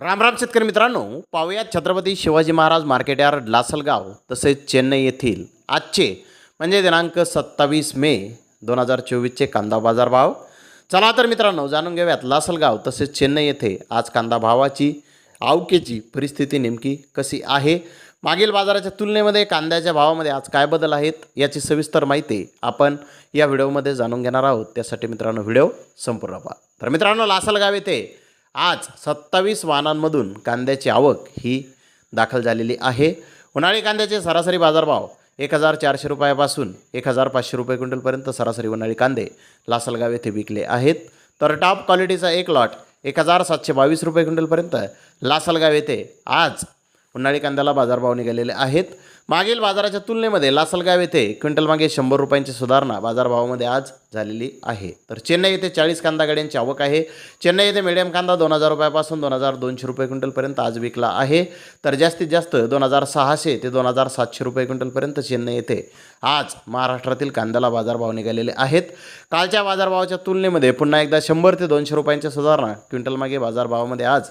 राम राम शेतकरी मित्रांनो पाहूया छत्रपती शिवाजी महाराज मार्केट यार्ड लासलगाव तसेच चेन्नई येथील आजचे म्हणजे दिनांक सत्तावीस मे दोन हजार चोवीसचे कांदा बाजार भाव चला तर मित्रांनो जाणून घेऊयात लासलगाव तसेच चेन्नई येथे आज कांदा भावाची आवकेची परिस्थिती नेमकी कशी आहे? मागील बाजाराच्या तुलनेमध्ये कांद्याच्या भावामध्ये आज काय बदल आहेत याची सविस्तर माहिती आपण या व्हिडिओमध्ये जाणून घेणार आहोत. त्यासाठी मित्रांनो व्हिडिओ संपूर्ण पहा. तर मित्रांनो लासलगाव येथे आज सत्तावीस वाहनांमधून कांद्याची आवक ही दाखल झालेली आहे. उन्हाळी कांद्याचे सरासरी बाजारभाव एक हजार चारशे रुपयापासून एक हजार पाचशे रुपये क्विंटलपर्यंत सरासरी उन्हाळी कांदे लासलगाव येथे विकले आहेत. तर टॉप क्वालिटीचा एक लॉट एक हजार सातशे बावीस रुपये क्विंटलपर्यंत लासलगाव येथे आज उन्हाळी कांद्याला बाजारभाव निघालेले आहेत. मागील बाजाराच्या तुलनेमध्ये लासलगाव येथे क्विंटल मागे शंभर रुपयांची सुधारणा बाजारभावामध्ये आज झालेली आहे. तर चेन्नई येथे चाळीस कांदा गाड्यांची आवक आहे. चेन्नई येथे मिडियम कांदा दोन हजार रुपयापासून दोन हजार दोनशे रुपये क्विंटलपर्यंत आज विकला आहे. तर जास्तीत जास्त दोन हजार सहाशे ते दोन हजार सातशे रुपये क्विंटलपर्यंत चेन्नई येथे आज महाराष्ट्रातील कांद्याला बाजारभाव निघालेले आहेत. कालच्या बाजारभावाच्या तुलनेमध्ये पुन्हा एकदा शंभर ते दोनशे रुपयांच्या सुधारणा क्विंटल मागे बाजारभावामध्ये आज